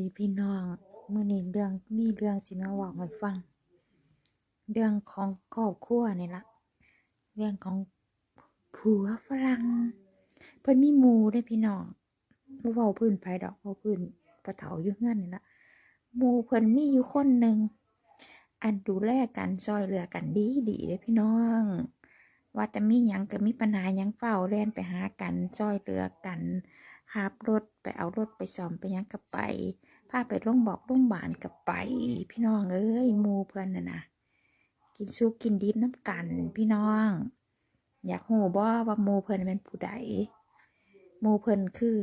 ดีพี่น้องมื้อนี้เรื่องมีเรื่องสิมาเว้าให้ฟัง เรื่องของครอบครัวนี่ละเรื่องของผัวฝรั่งเพิ่นมีหมู่เด้พี่น้องบ่เว้าพื้นไผดอกเว้าพื้นพ่อเฒ่าอยู่เฮือนนี่ละหมูเพิ่นมีอยู่คนหนึ่งอันดูแลกันช่วยเหลือกันดีดีเด้พี่น้อง ว่าแต่มีหยังก็มีปัญหาหยังเฝ้าแล่นไปหากันช่วยเหลือกันขับรถไปเอารถไปซ่อมไปยังก็ไปพาไปโรงบอกโรงพยาบาลก็ไป พี่น้องเอ้ยมูเพิ่นน่ะนะกินซุกกินดิบน้ำกัน พี่น้อง อยากฮู้บ่ว่ามูเพิ่นเป็นผู้ใดมูเพิ่นคือ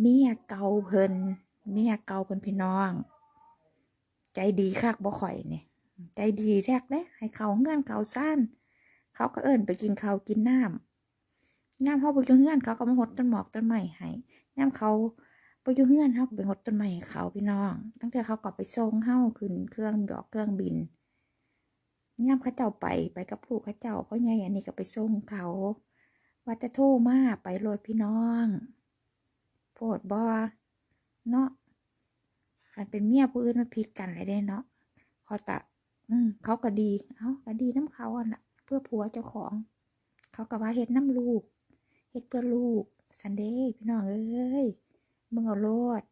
เมียเกาเพิ่นเมียเกาเพิ่นพี่น้อง ใจดีคักบ่ข่อยนี่ใจดีแรกเด้ให้เขาเงื่อนเขาซ่าน เขาก็เอิ้นไปกินข้าวกินน้ำน้ำเขาไปยู่งเงื่อนเขาก็มาหดต้นหมอกต้นไม้ให้น้ำเขาไปยู่งเงื่อนเขาไปหดต้นไม้ให้เขาพี่น้อง ตั้งแต่เขาก็ไปส่งเฮาขึ้นเครื่องดอกเครื่องบินน้ำเขาเจ้าไปไปกับลูกเขาเจ้าเพราะไงอันนี้ก็ไปส่งเขา ว่าจะโทรมาไปโหลดพี่น้องโพดบอเนาะคันเป็นเมียผู้อื่นมาผิดกันเลยเด้เนาะเขาตะ อืมเขาก็ดี เอาก็ดีน้ำเขาอะนะ เพื่อผัวเจ้าของ เขาก็ว่าเฮ็ดน้ำลูกเฮ็ดเพื่อลูกซันเดย์พี่น้องเอ้ยมึงเอาโลด